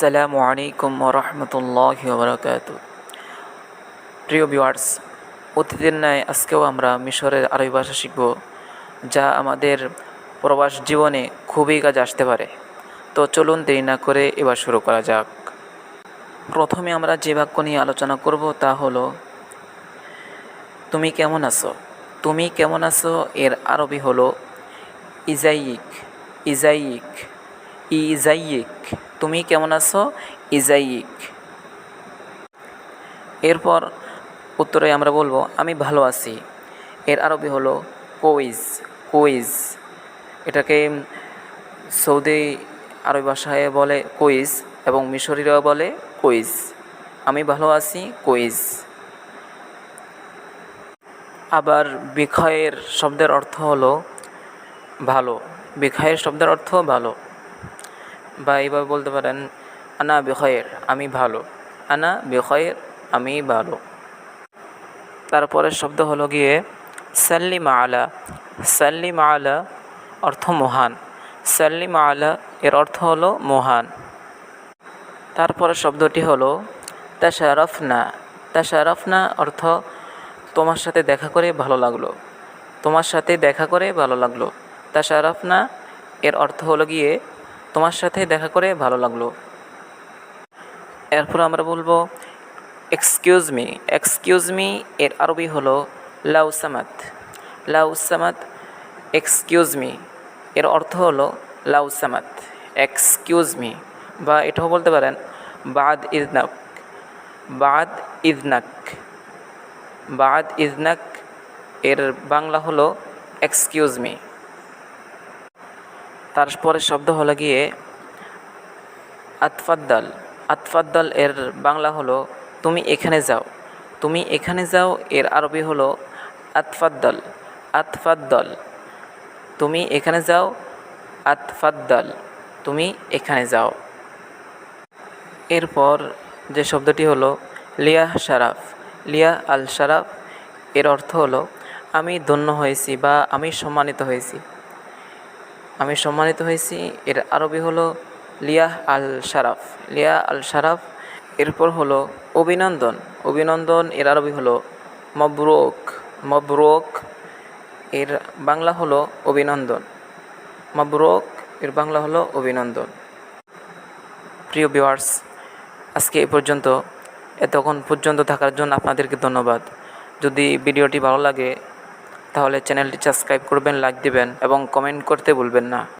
আসসালামু আলাইকুম রহমতুল্লাহ বরকাত প্রিয় ভিউয়ার্স অতীতের ন্যায় আজকেও আমরা মিশরের আরবি ভাষা শিখব, যা আমাদের প্রবাস জীবনে খুবই কাজে আসতে পারে। তো চলুন দেরি না করে এবার শুরু করা যাক। প্রথমে আমরা যে বাক্য নিয়ে আলোচনা করব তা হলো, তুমি কেমন আছো? তুমি কেমন আছো? এর আরবি হলো ইজাইক ইজাইক ইজাইক তুমি কেমন আছো? ইজাইক এরপর উত্তরে আমরা বলব, আমি ভালো আছি। এর আরবি হলো কোইজ কোইজ। এটাকে সৌদি আরবি ভাষায় বলে কোইজ এবং মিশরিরাও বলে কুইজ। আমি ভালো আছি, কোইজ। আবার বিখয়ের শব্দের অর্থ হলো ভালো। বিখয়ের শব্দের অর্থ ভালো। বা এইভাবে বলতে পারেন, আনা বিখয়ের আমি ভালো। আনা বিখয়ের আমি ভালো। তারপরের শব্দ হলো গিয়ে, সাল্লিম আলা। সাল্লিম আলা অর্থ মহান। সাল্লিম আলা এর অর্থ হলো মহান। তারপরে শব্দটি হলো, তাশারফনা। তাশারফনা অর্থ, তোমার সাথে দেখা করে ভালো লাগল। তোমার সাথে দেখা করে ভালো লাগল। তাশারফনা এর অর্থ হলো গিয়ে তোমার সাথে দেখা করে ভালো লাগল। এরপর আমরা বলব এক্সকিউজ মি এক্সকিউজ মি এর আরবি হলো লাউসামাত লাউসামাত এক্সকিউজ মি এর অর্থ হলো লাউসামাত এক্সকিউজ মি বা এটাও বলতে পারেন বাদ ইজনাক বাদ ইজনাক বাদ ইজনাক এর বাংলা হলো এক্সকিউজ মি তারপরের শব্দ হলো গিয়ে আতফাদ্দাল। আতফাদ্দাল এর বাংলা হলো, তুমি এখানে যাও। তুমি এখানে যাও, এর আরবি হলো, আতফাদ্দাল। আতফাদ্দল। তুমি এখানে যাও, আতফাদ্দাল। তুমি এখানে যাও। এরপর যে শব্দটি হলো, লিয়া শারাফ। লিয়া আল শারাফ এর অর্থ হলো, আমি ধন্য হয়েছি বা আমি সম্মানিত হয়েছি। আমি সম্মানিত হয়েছি। এর আরবি হলো লিয়া আল শারাফ লিয়া আল শারাফ এরপর হলো অভিনন্দন। অভিনন্দন এর আরবি হলো মবরুক। মবরুক এর বাংলা হলো অভিনন্দন। মবরুক এর বাংলা হলো অভিনন্দন। প্রিয় ভিউয়ার্স, আজকে এ পর্যন্ত, এতক্ষণ পর্যন্ত থাকার জন্য আপনাদেরকে ধন্যবাদ। যদি ভিডিওটি ভালো লাগে তাহলে চ্যানেলটি সাবস্ক্রাইব করবেন লাইক দেবেন এবং কমেন্ট করতে ভুলবেন না।